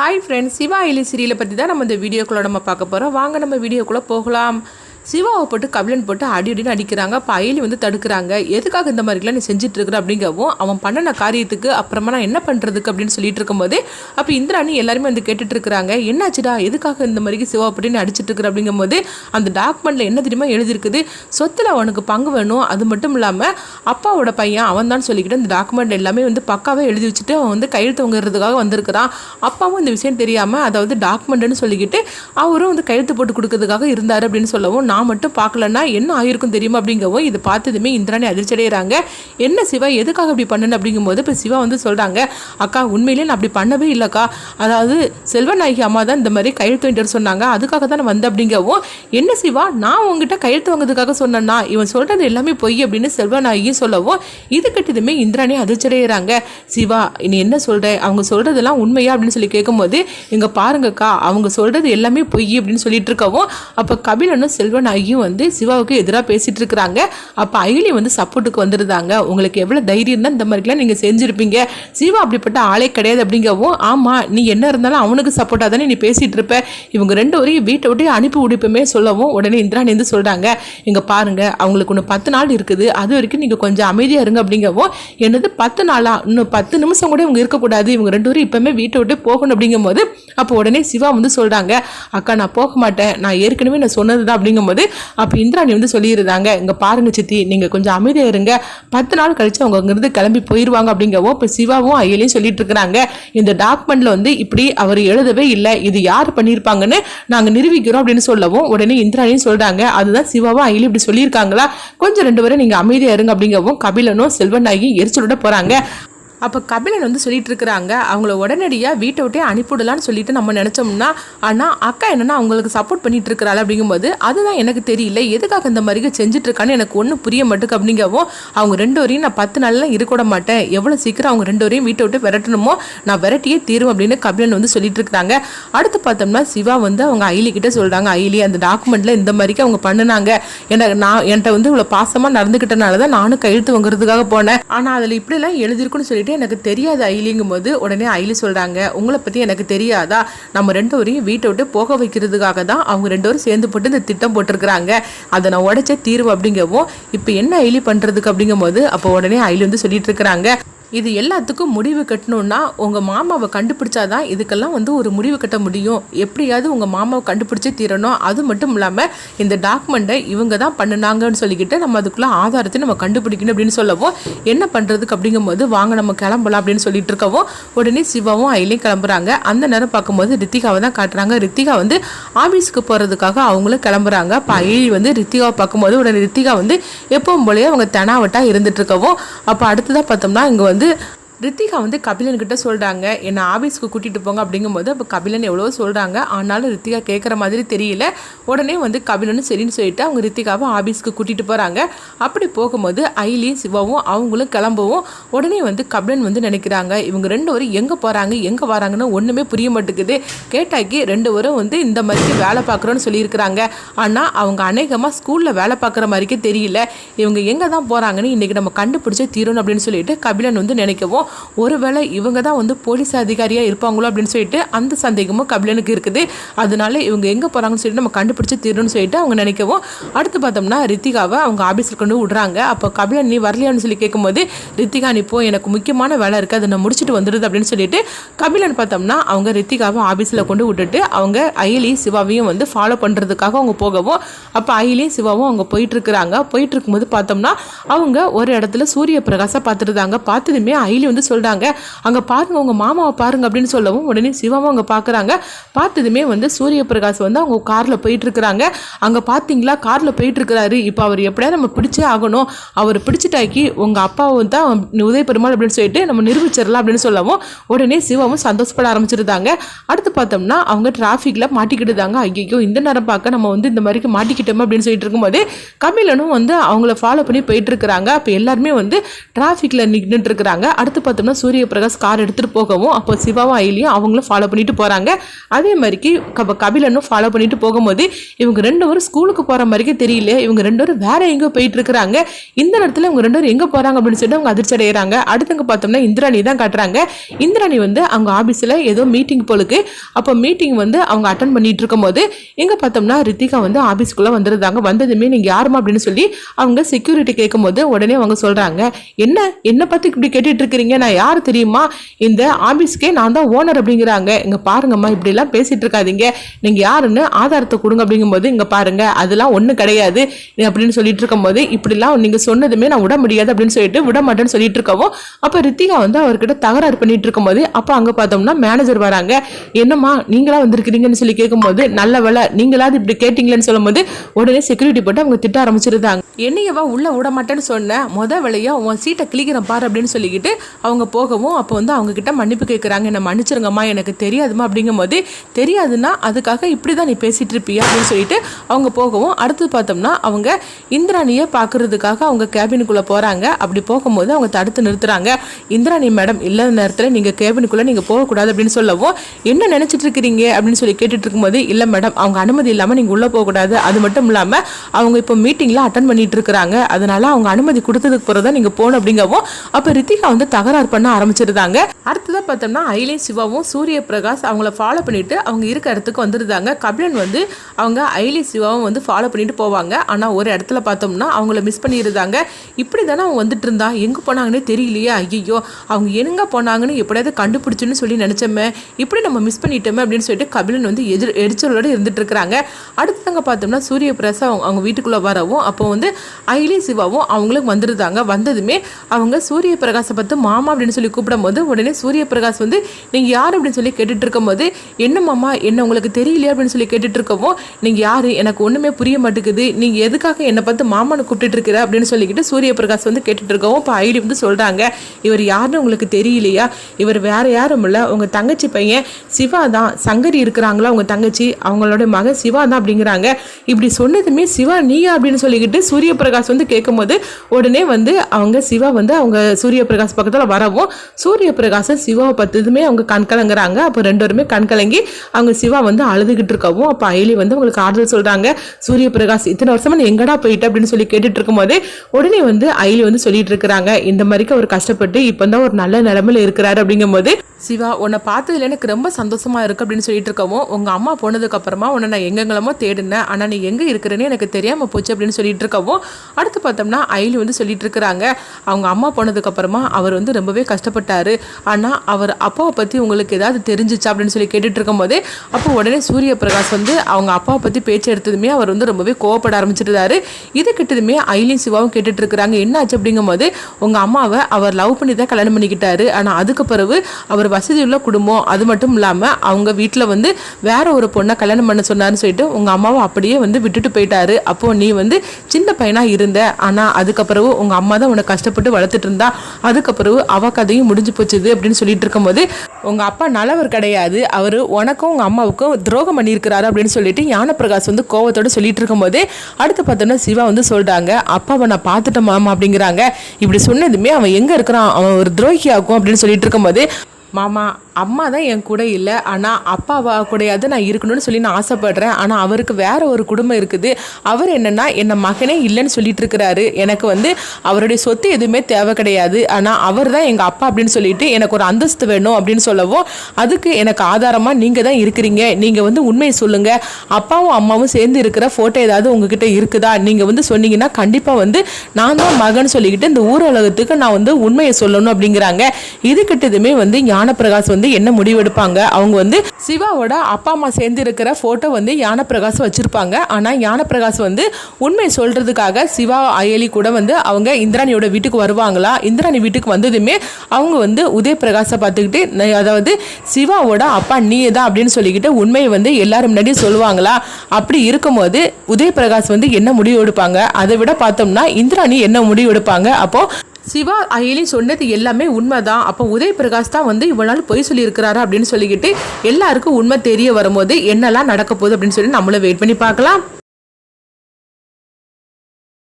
Hi friends Siva இலி சீரியலை பற்றி தான் நம்ம இந்த வீடியோக்குள்ளே நம்ம பார்க்க போகிறோம் வாங்க நம்ம வீடியோக்குள்ளே போகலாம். சிவாவை போட்டு கபிலன் போட்டு அடி அடின்னு அடிக்கிறாங்க பயலி வந்து தடுக்கிறாங்க. எதுக்காக இந்த மாதிரிலாம் நீ செஞ்சுட்டு இருக்கிற அப்படிங்கவும் அவன் பண்ணின காரியத்துக்கு அப்புறமா நான் என்ன பண்ணுறதுக்கு அப்படின்னு சொல்லிட்டு இருக்கும்போது அப்போ இந்திராணி எல்லாருமே வந்து கேட்டுட்டு இருக்கிறாங்க என்னாச்சுடா எதுக்காக இந்த மாதிரிக்கு சிவா போட்டு நீ அடிச்சிட்டு இருக்கிற அப்படிங்கும்போது அந்த டாக்குமெண்ட்டில் என்ன தெரியுமா எழுதியிருக்குது? சொத்தில் அவனுக்கு பங்கு வேணும். அது மட்டும் இல்லாமல் அப்பாவோட பையன் அவன் தான் சொல்லிக்கிட்டு அந்த டாக்குமெண்ட் எல்லாமே வந்து பக்காவே எழுதி வச்சுட்டு அவன் வந்து கையெழுத்து வாங்குறதுக்காக வந்திருக்கிறான். அப்பாவும் இந்த விஷயம் தெரியாமல் அதாவது டாக்குமெண்ட்டுன்னு சொல்லிக்கிட்டு அவரும் வந்து கையெழுத்து போட்டு கொடுக்கறதுக்காக இருந்தார் அப்படின்னு சொல்லவும் நான் நான் மட்டும் பார்க்கலன்னா என்ன ஆயிருக்கும் தெரியுமா அப்படிங்கவும் இது பார்த்ததுமே இந்திராணி அதிர்ச்சி அடைகிறாங்க என்ன சிவா எதுக்காக அப்படி பண்ணணும் அப்படிங்கும்போது இப்போ சிவா வந்து சொல்கிறாங்க அக்கா உண்மையிலே நான் அப்படி பண்ணவே இல்லைக்கா. அதாவது செல்வநாயகி அம்மா தான் இந்த மாதிரி கையெழுத்து வாங்கிட்டு சொன்னாங்க. அதுக்காக தான் நான் வந்தேன் அப்படிங்கவும் என்ன சிவா நான் உங்ககிட்ட கையெழுத்து வாங்குறதுக்காக சொன்னேன்னா இவன் சொல்கிறது எல்லாமே பொய் அப்படின்னு செல்வநாயகி சொல்லவும் இது கிட்டதுமே இந்திராணி அதிர்ச்சி அடைகிறாங்க சிவா நீ என்ன சொல்கிற அவங்க சொல்கிறதெல்லாம் உண்மையா? அப்படின்னு சொல்லி கேட்கும்போது இங்கே பாருங்கக்கா அவங்க சொல்கிறது எல்லாமே பொய் அப்படின்னு சொல்லிட்டு இருக்கவும் அப்போ கபிலனும் செல்வநாயகியும் வந்து சிவாவுக்கு எதிராக பேசிட்டு இருக்கிறாங்க. அப்போ அகிலி வந்து சப்போர்ட்டுக்கு வந்துருந்தாங்க. உங்களுக்கு எவ்வளோ தைரியம் தான் இந்த மாதிரிலாம் நீங்கள் செஞ்சுருப்பீங்க. சிவா அப்படிப்பட்ட ஆளே கிடையாது அப்படிங்கவும் ஆமாம் நீ என்ன இருந்தாலும் அவனுக்கு சப்போர்ட்டாக தானே நீ பேசிகிட்டு இருப்ப. இவங்க ரெண்டு வரையும் வீட்டை விட்டு அனுப்பி உடிப்புமே சொல்லவும் உடனே இந்திராணி வந்து சொல்கிறாங்க இங்கே பாருங்கள் அவங்களுக்கு இன்னும் பத்து நாள் இருக்குது. அது வரைக்கும் நீங்கள் கொஞ்சம் அமைதியாக இருங்க அப்படிங்கவும் என்னது பத்து நாளா? இன்னும் பத்து நிமிஷம் கூட இவங்க இருக்கக்கூடாது. இவங்க ரெண்டு பேரும் இப்போமே வீட்டை விட்டு போகணும் அப்படிங்கும்போது அப்போ உடனே சிவா வந்து சொல்கிறாங்க அக்கா நான் போக மாட்டேன். நான் ஏற்கனவே நான் சொன்னது தான் அப்படிங்கும்போது அப்போ இந்திராணி வந்து சொல்லியிருந்தாங்க இங்கே பாருங்க சித்தி நீங்கள் கொஞ்சம் அமைதியாக இருங்க. பத்து நாள் கழித்து அவங்க அங்கேருந்து கிளம்பி போயிடுவாங்க அப்படிங்கவும் இப்போ சிவாவும் ஐயலையும் சொல்லிட்டு இருக்கிறாங்க. இந்த டாக்குமெண்ட்டில் வந்து இப்படி அவர் எழுதவே இல்லை. இது யார் பண்ணியிருப்பாங்கன்னு நாங்கள் நிரூபிக்கிறோம் அப்படின்னு சொல்லவும் உடனே இந்திராணியும் சொல்கிறாங்க அதுதான் சிவாவும் ஐயலையும் இப்படி சொல்லியிருக்காங்களா? கொஞ்சம் ரெண்டு பேரும் நீங்கள் அமைதியாக இருங்க அப்படிங்கவும் கபிலனும் செல்வன் செல்வநாயகி எரிச்சலோட போகிறாங்க அப்போ கபிலன் வந்து சொல்லிட்டு இருக்கிறாங்க அவங்கள உடனடியாக வீட்டை விட்டே அனுப்பிவிடலான்னு சொல்லிட்டு நம்ம நினச்சோம்னா ஆனால் அக்கா என்னென்னா அவங்களுக்கு சப்போர்ட் பண்ணிட்டு இருக்கிறாள் அப்படிங்கும்போது அதுதான் எனக்கு தெரியல எதுக்காக இந்த மாதிரி செஞ்சுட்டு இருக்கான்னு எனக்கு ஒன்றும் புரிய மாட்டுக்கு அப்படிங்கவும் அவங்க ரெண்டு வரையும் நான் பத்து நாள்லாம் இருக்க மாட்டேன். எவ்வளோ சீக்கிரம் அவங்க ரெண்டு வரையும் வீட்டை விட்டு விரட்டணுமோ நான் விரட்டியே தீரும் அப்படின்னு கபிலன் வந்து சொல்லிட்டு இருக்கிறாங்க அடுத்து பார்த்தோம்னா சிவா வந்து அவங்க ஐலி கிட்ட சொல்கிறாங்க ஐலி அந்த டாக்குமெண்ட்டில் இந்த மாதிரிக்கு அவங்க பண்ணுனாங்க. எனக்கு நான் என்கிட்ட வந்து இவ்வளோ பாசமாக நடந்துக்கிட்டனால தான் நானும் கையெழுத்து வாங்குறதுக்காக போனேன். ஆனால் அதில் இப்படிலாம் எழுதிருக்குன்னு சொல்லிட்டு எனக்கு தெரியாது ஐலிங்கும் போது உடனே ஐலி சொல்கிறாங்க உங்களை பற்றி எனக்கு தெரியாதா? நம்ம ரெண்டு வரையும் வீட்டை விட்டு போக வைக்கிறதுக்காக தான் அவங்க ரெண்டு பேரும் சேர்ந்து போட்டு இந்த திட்டம் போட்டிருக்கிறாங்க. அதை நான் உடச்சே தீர்வு அப்படிங்கவும் இப்போ என்ன ஐலி பண்ணுறதுக்கு அப்படிங்கும்போது அப்போ உடனே ஐலி வந்து சொல்லிட்டு இருக்கிறாங்க. இது எல்லாத்துக்கும் முடிவு கட்டணும்னா உங்கள் மாமாவை கண்டுபிடிச்சாதான் இதுக்கெல்லாம் வந்து ஒரு முடிவு கட்ட முடியும். எப்படியாவது உங்கள் மாமாவை கண்டுபிடிச்சி தீரணும். அது மட்டும் இல்லாமல் இந்த டாக்குமெண்ட்டை இவங்க தான் பண்ணினாங்கன்னு சொல்லிக்கிட்டு நம்ம அதுக்குள்ளே ஆதாரத்தை நம்ம கண்டுபிடிக்கணும் அப்படின்னு சொல்லவும் என்ன பண்ணுறதுக்கு அப்படிங்கும்போது வாங்க நம்ம கிளம்பலாம் அப்படின்னு சொல்லிட்டு இருக்கவும் உடனே சிவாவும் அயிலையும் கிளம்புறாங்க. அந்த நேரம் பார்க்கும்போது ரித்திகாவை தான் காட்டுறாங்க. ரித்திகா வந்து ஆஃபீஸ்க்கு போகிறதுக்காக அவங்களும் கிளம்புறாங்க. அப்போ அயலி வந்து ரித்திகாவை பார்க்கும்போது உடனே ரித்திகா வந்து எப்பவும் போலயே அவங்க தெனாவட்டாக இருந்துட்டு இருக்கவும் அப்போ அடுத்ததாக பார்த்தோம்னா இங்கே வந்து geldi. ரித்திகா வந்து கபிலன்கிட்ட சொல்கிறாங்க என்னை ஆஃபீஸ்க்கு கூட்டிகிட்டு போங்க அப்படிங்கும்போது அப்போ கபிலன் எவ்வளோ சொல்கிறாங்க ஆனாலும் ரித்திகா கேட்குற மாதிரி தெரியல. உடனே வந்து கபிலனும் சரின்னு சொல்லிட்டு அவங்க ரித்திகாவை ஆஃபீஸ்க்கு கூட்டிகிட்டு போகிறாங்க அப்படி போகும்போது ஐலியும் சிவாவும் அவங்களும் கிளம்பவும் உடனே வந்து கபிலன் வந்து நினைக்கிறாங்க இவங்க ரெண்டு பேரும் எங்கே போகிறாங்க எங்கே வராங்கன்னு ஒன்றுமே புரிய மாட்டேங்குது. கேட்டாக்கி ரெண்டு பேரும் வந்து இந்த மாதிரி வேலை பார்க்குறோன்னு சொல்லியிருக்கிறாங்க. ஆனால் அவங்க அநேகமாக ஸ்கூலில் வேலை பார்க்குற மாதிரிக்கே தெரியல. இவங்க எங்கே தான் போகிறாங்கன்னு இன்றைக்கி நம்ம கண்டுபிடிச்சே தீரணும் அப்படின்னு சொல்லிட்டு கபிலன் வந்து நினைக்கவும் ஒருவேளை இவங்க தான் வந்து போலீஸ் அதிகாரியாக இருப்பாங்களோ அப்படின்னு சொல்லிட்டு அந்த சந்தேகமும் கபிலனுக்கு இருக்குது. அதனால இவங்க எங்கே போகிறாங்கன்னு சொல்லிட்டு நம்ம கண்டுபிடிச்சு தீரணும்னு சொல்லிட்டு அவங்க நினைக்கவும் அடுத்து பார்த்தோம்னா ரித்திகாவை அவங்க ஆஃபீஸில் கொண்டு விடுறாங்க. அப்போ கபிலன் நீ வரலையான்னு சொல்லி கேட்கும்போது ரித்திகா நீ போ எனக்கு முக்கியமான வேலை இருக்குது அதை நான் முடிச்சுட்டு வந்துடுது அப்படின்னு சொல்லிட்டு கபிலன் பார்த்தோம்னா அவங்க ரித்திகாவை ஆஃபீஸில் கொண்டு விட்டுட்டு அவங்க அயலி சிவாவையும் வந்து ஃபாலோ பண்ணுறதுக்காக அவங்க போகவும் அப்போ அயலியும் சிவாவும் அவங்க போயிட்டுருக்குறாங்க போயிட்டு இருக்கும்போது பார்த்தோம்னா அவங்க ஒரு இடத்துல சூரிய பிரகாசம் பார்த்துருந்தாங்க. பார்த்ததுமே அயலி வந்து சொல்கிறாங்க அங்கே பாருங்கள் உங்கள் மாமாவை பாருங்க அப்படின்னு சொல்லவும் உடனே சிவாவும் அங்கே பார்க்குறாங்க பார்த்ததுமே வந்து சூரிய பிரகாஷ் வந்து அவங்க காரில் போயிட்டுருக்குறாங்க. அங்கே பார்த்தீங்களா காரில் போயிட்டுருக்கிறாரு. இப்போ அவர் எப்படியா நம்ம பிடிச்சே ஆகணும். அவர் பிடிச்சிட்டாக்கி உங்கள் அப்பாவும் தான் உதய பெருமாள் அப்படின்னு சொல்லிட்டு நம்ம நிரூபிச்சிடலாம் அப்படின்னு சொல்லவும் உடனே சிவாவும் சந்தோஷப்பட ஆரம்பிச்சிருந்தாங்க. அடுத்து பார்த்தோம்னா அவங்க டிராஃபிக்கில் மாட்டிக்கிட்டுதாங்க. ஐயோ இந்த நேரம் பார்க்க நம்ம வந்து இந்த மாதிரிக்கு மாட்டிக்கிட்டோம் அப்படின்னு சொல்லிட்டு இருக்கும்போது கமிலனும் வந்து அவங்கள ஃபாலோ பண்ணி போயிட்டு இருக்கிறாங்க அப்போ எல்லாருமே வந்து டிராஃபிக்கில் நின்றுட்டு இருக்கிறாங்க. அடுத்து பார்த்தோம்னா சூரிய பிரகாஷ் கார் எடுத்துகிட்டு போகவும் அப்போ சிவாவும் ஐலியும் அவங்களும் ஃபாலோ பண்ணிட்டு போகிறாங்க அதே மாதிரிக்கு கப கபிலனும் ஃபாலோ பண்ணிட்டு போகும்போது இவங்க ரெண்டு பேரும் ஸ்கூலுக்கு போகிற மாதிரிக்கே தெரியல இவங்க ரெண்டு பேரும் வேற எங்கேயோ போயிட்டு இருக்கிறாங்க. இந்த நேரத்தில் இவங்க ரெண்டு பேரும் எங்கே போகிறாங்க அப்படின்னு சொல்லிட்டு அவங்க அதிர்ச்சி அடைகிறாங்க அடுத்தவங்க பார்த்தோம்னா இந்திராணி தான் காட்டுறாங்க. இந்திராணி வந்து அவங்க ஆஃபீஸில் ஏதோ மீட்டிங் போலுக்கு அப்போ மீட்டிங் வந்து அவங்க அட்டன் பண்ணிட்டு இருக்கும்போது எங்கே பார்த்தோம்னா ரித்திகா வந்து ஆஃபீஸ்க்குள்ளே வந்துருந்தாங்க. வந்ததுமே நீங்கள் யாருமா அப்படின்னு சொல்லி அவங்க செக்யூரிட்டி கேட்கும்போது உடனே அவங்க சொல்கிறாங்க என்ன? என்னை பற்றி இப்படி கேட்டுட்டு இருக்கிறீங்க? நான் யார் தெரியுமா? இந்த ஆஃபீஸ்க்கே நான் தான் ஓனர் அப்படிங்கிறாங்க. இங்கே பாருங்கம்மா இப்படிலாம் பேசிட்டு இருக்காதீங்க. நீங்கள் யாருன்னு ஆதாரத்தை கொடுங்க அப்படிங்கும்போது இங்கே பாருங்க அதெல்லாம் ஒன்றும் கிடையாது. அப்படின்னு சொல்லிட்டு இருக்கும்போது இப்படிலாம் நீங்கள் சொன்னதுமே நான் விட முடியாது அப்படின்னு சொல்லிட்டு விட மாட்டேன்னு சொல்லிட்டு இருக்கவும் அப்போ ரித்திகா வந்து அவர்கிட்ட தகராறு பண்ணிட்டு இருக்கும்போது அப்போ அங்கே பார்த்தோம்னா மேனேஜர் வராங்க. என்னம்மா நீங்களா வந்திருக்கிறீங்கன்னு சொல்லி கேட்கும்போது நல்ல வேலை நீங்களாவது இப்படி கேட்டீங்களேன்னு சொல்லும்போது உடனே செக்யூரிட்டி போட்டு அவங்க திட்ட ஆரம்பிச்சிருந்தாங்க. என்னையவா உள்ள விட மாட்டேன்னு சொன்னேன் முத வேலையா உன் சீட்டை கிளிக்கிறேன் பாரு அப்படின்னு சொல்லிக்கிட்டு அவங்க போகவும் அப்போ வந்து அவங்க கிட்ட மன்னிப்பு கேட்குறாங்க என்னை மன்னிச்சிருங்கம்மா எனக்கு தெரியாதுமா அப்படிங்கும்போது தெரியாதுன்னா அதுக்காக இப்படி தான் நீ பேசிகிட்டு இருப்பியா? அப்படின்னு சொல்லிட்டு அவங்க போகவும் அடுத்து பார்த்தோம்னா அவங்க இந்திராணியை பார்க்குறதுக்காக அவங்க கேபினுக்குள்ளே போகிறாங்க அப்படி போகும்போது அவங்க தடுத்து நிறுத்துறாங்க. இந்திராணி மேடம் இல்லாத நேரத்தில் நீங்கள் கேபினுக்குள்ளே நீங்கள் போகக்கூடாது அப்படின்னு சொல்லவும் என்ன நினச்சிட்டு இருக்கிறீங்க அப்படின்னு சொல்லி கேட்டுட்டு இருக்கும்போது இல்லை மேடம் அவங்க அனுமதி இல்லாமல் நீங்கள் உள்ளே போகக்கூடாது. அது மட்டும் இல்லாமல் அவங்க இப்போ மீட்டிங்கில் அட்டன் பண்ணிட்டு இருக்கிறாங்க. அதனால அவங்க அனுமதி கொடுத்ததுக்கு பிறகு தான் நீங்கள் போகணும் அப்படிங்கவும் அப்போ ரித்திகா வந்து தகராறு பண்ண ஆரம்பிச்சிருந்தாங்க. அடுத்ததாக பார்த்தோம்னா ஐலே சிவாவும் சூரிய பிரகாஷ் அவங்கள ஃபாலோ பண்ணிட்டு அவங்க இருக்க இடத்துக்கு வந்துருந்தாங்க. கபிலன் வந்து அவங்க ஐலே சிவாவும் வந்து ஃபாலோ பண்ணிட்டு போவாங்க. ஆனால் ஒரு இடத்துல பார்த்தோம்னா அவங்கள மிஸ் பண்ணியிருந்தாங்க. இப்படி தானே அவங்க வந்துட்டு இருந்தா? எங்கே போனாங்கன்னே தெரியலையே. ஐயோ அவங்க எங்க போனாங்கன்னு எப்படியாவது கண்டுபிடிச்சுன்னு சொல்லி நினச்சோமே. இப்படி நம்ம மிஸ் பண்ணிட்டோமே அப்படின்னு சொல்லிட்டு கபிலன் வந்து எதிர் எரிச்சலோட இருந்துட்டு இருக்கிறாங்க. அடுத்தவங்க பார்த்தோம்னா சூரிய பிரகாஷ் அவங்க அவங்க வீட்டுக்குள்ளே வரவும் அப்போ வந்து ஐலி சிவாவும் அவங்களுக்கு வந்துருந்தாங்க. வந்ததுமே அவங்க சூரிய பிரகாஷை பார்த்து மாமா அப்படின்னு சொல்லி கூப்பிடும்போது உடனே சூரிய பிரகாஷ் வந்து நீங்கள் யார்? அப்படின்னு சொல்லி கேட்டுட்டு இருக்கும்போது என்ன மாமா? என்ன உங்களுக்கு தெரியலையா? அப்படின்னு சொல்லி கேட்டுட்டு இருக்கவும் நீங்கள் யார்? எனக்கு ஒன்றுமே புரிய மாட்டேங்குது. நீங்கள் எதுக்காக என்னை பார்த்து மாமான்னு கூப்பிட்டு இருக்கிற அப்படின்னு சொல்லிக்கிட்டு சூரிய பிரகாஷ் வந்து கேட்டுட்டு இருக்கவும் இப்போ ஐடி வந்து சொல்கிறாங்க இவர் யாருன்னு உங்களுக்கு தெரியலையா? இவர் வேற யாரும் இல்லை. உங்கள் தங்கச்சி பையன் சிவா தான். சங்கரி இருக்கிறாங்களா? உங்கள் தங்கச்சி அவங்களோட மகன் சிவா தான் அப்படிங்கிறாங்க. இப்படி சொன்னதுமே சிவா நீயா? அப்படின்னு சொல்லிக்கிட்டு சூரிய பிரகாஷ் வந்து கேட்கும்போது உடனே வந்து அவங்க சிவா வந்து அவங்க சூரிய பிரகாஷ் பக்கத்தில் வரவும் சூரிய பிரகாஷம் சிவாவை பார்த்ததுமே அவங்க கண் கலங்குறாங்க. அப்போ ரெண்டோருமே கண்கலங்கி கண் கலங்கி அவங்க சிவா வந்து அழுதுகிட்டு இருக்கவும் அப்போ அயலி வந்து அவங்களுக்கு ஆறுதல் சொல்கிறாங்க சூரிய பிரகாஷ் இத்தனை வருஷமா நீ எங்கடா போயிட்டு அப்படின்னு சொல்லி கேட்டுட்டு இருக்கும்போதே உடனே வந்து அயலி வந்து சொல்லிட்டு இருக்கிறாங்க. இந்த மாதிரிக்கு அவர் கஷ்டப்பட்டு இப்போ தான் ஒரு நல்ல நிலமையில இருக்கிறாரு அப்படிங்கும்போது சிவா உன்னை பார்த்ததுல எனக்கு ரொம்ப சந்தோஷமா இருக்கு அப்படின்னு சொல்லிட்டு இருக்கவும் உங்க அம்மா போனதுக்கு அப்புறமா உன்னை நான் எங்கெங்கெல்லாமோ தேடினேன். ஆனா நீ எங்க இருக்கிறேன்னு எனக்கு தெரியாம போச்சு அப்படின்னு சொல்லிட்டு இருக்கவும் அடுத்து பார்த்தோம்னா அயலி வந்து சொல்லிட்டு இருக்கிறாங்க. அவங்க அம்மா போனதுக்கு அப்புறமா அவர் வந்து ரொம்பவே கஷ்டப்பட்டார். ஆனால் அவர் அப்பாவை பற்றி உங்களுக்கு ஏதாவது தெரிஞ்சிச்சா அப்படின்னு சொல்லி கேட்டுட்டு இருக்கும்போது அப்போ உடனே சூரிய பிரகாஷ் வந்து அவங்க அப்பாவை பற்றி பேச்சு எடுத்ததுமே அவர் வந்து ரொம்பவே கோவப்பட ஆரம்பிச்சிருந்தாரு. இது கிட்டதுமே ஐலியும் சிவாவும் கேட்டுட்டு இருக்கிறாங்க என்ன ஆச்சு அப்படிங்கும்போது உங்கள் அம்மாவை அவர் லவ் பண்ணி தான் கல்யாணம் பண்ணிக்கிட்டாரு. ஆனால் அதுக்கு பிறகு அவர் வசதி உள்ள குடும்பம் அது மட்டும் இல்லாமல் அவங்க வீட்டில் வந்து வேற ஒரு பொண்ணை கல்யாணம் பண்ண சொன்னார்னு சொல்லிட்டு உங்கள் அம்மாவை அப்படியே வந்து விட்டுட்டு போயிட்டாரு. அப்போது நீ வந்து சின்ன பையனாக இருந்த. ஆனால் அதுக்கப்புறம் உங்கள் அம்மா தான் உன்னை கஷ்டப்பட்டு வளர்த்துட்டு இருந்தா. அதுக்கப்புறம் அவ கதையும் முடிஞ்சு போச்சுது அப்படின்னு சொல்லிட்டு இருக்கும்போது உங்கள் அப்பா நல்லவர் கிடையாது. அவர் உனக்கும் உங்கள் அம்மாவுக்கும் துரோகம் பண்ணியிருக்கிறாரு அப்படின்னு சொல்லிட்டு ஞானப்பிரகாஷ் வந்து கோவத்தோடு சொல்லிட்டு இருக்கும்போது அடுத்து பார்த்தோன்னா சிவா வந்து சொல்கிறாங்க அப்பாவை நான் பார்த்துட்டேன் மாமா அப்படிங்கிறாங்க. இப்படி சொன்னதுமே அவன் எங்கே இருக்கிறான்? அவன் ஒரு துரோகி ஆகும் அப்படின்னு சொல்லிட்டு இருக்கும்போது மாமா அம்மா தான் என் கூட இல்லை ஆனால் அப்பாவா கூடையாவது நான் இருக்கணும்னு சொல்லி நான் ஆசைப்படுறேன். ஆனால் அவருக்கு வேற ஒரு குடும்பம் இருக்குது. அவர் என்னென்னா என்னை மகனே இல்லைன்னு சொல்லிட்டு இருக்கிறாரு. எனக்கு வந்து அவருடைய சொத்து எதுவுமே தேவை கிடையாது. ஆனால் அவர் தான் எங்கள் அப்பா அப்படின்னு சொல்லிட்டு எனக்கு ஒரு அந்தஸ்து வேணும் அப்படின்னு சொல்லவும் அதுக்கு எனக்கு ஆதாரமாக நீங்கள் தான் இருக்கிறீங்க. நீங்கள் வந்து உண்மையை சொல்லுங்கள் அப்பாவும் அம்மாவும் சேர்ந்து இருக்கிற ஃபோட்டோ ஏதாவது உங்ககிட்ட இருக்குதா? நீங்கள் வந்து சொன்னீங்கன்னா கண்டிப்பாக வந்து நான் தான் மகன் சொல்லிக்கிட்டு இந்த ஊர் உலகத்துக்கு நான் வந்து உண்மையை சொல்லணும் அப்படிங்கிறாங்க. இதுக்கிட்டதுமே வந்து ஞானப்பிரகாஷ் வந்து என்ன முடிவெடுப்பாங்க? அவங்க வந்து சிவாவோட அப்பா அம்மா சேர்ந்து இருக்கிற ஃபோட்டோ வந்து ஞானப்பிரகாஷ் வச்சிருப்பாங்க. ஆனால் ஞானப்பிரகாஷ் வந்து உண்மை சொல்றதுக்காக சிவா அயலி கூட வந்து அவங்க இந்திராணியோட வீட்டுக்கு வருவாங்களா? இந்திராணி வீட்டுக்கு வந்ததுமே அவங்க வந்து உதய பிரகாஷை பார்த்துக்கிட்டு அதாவது சிவாவோட அப்பா நீ தான் அப்படின்னு சொல்லிக்கிட்டு உண்மையை வந்து எல்லாரும் முன்னாடி சொல்லுவாங்களா? அப்படி இருக்கும்போது உதய பிரகாஷ் வந்து என்ன முடிவு எடுப்பாங்க அதை விட பார்த்தோம்னா இந்திராணி என்ன முடிவு எடுப்பாங்க அப்போ சிவா அயலி சொன்னது எல்லாமே உண்மைதான். அப்போ உதய பிரகாஷ் தான் வந்து இவ்வளோ நாள் பொய் சொல்லியிருக்கிறாரு அப்படின்னு சொல்லிக்கிட்டு எல்லாருக்கும் உண்மை தெரிய வரும்போது என்னெல்லாம் நடக்க போகுது அப்படின்னு சொல்லி நம்மளும் வெயிட் பண்ணி பார்க்கலாம்.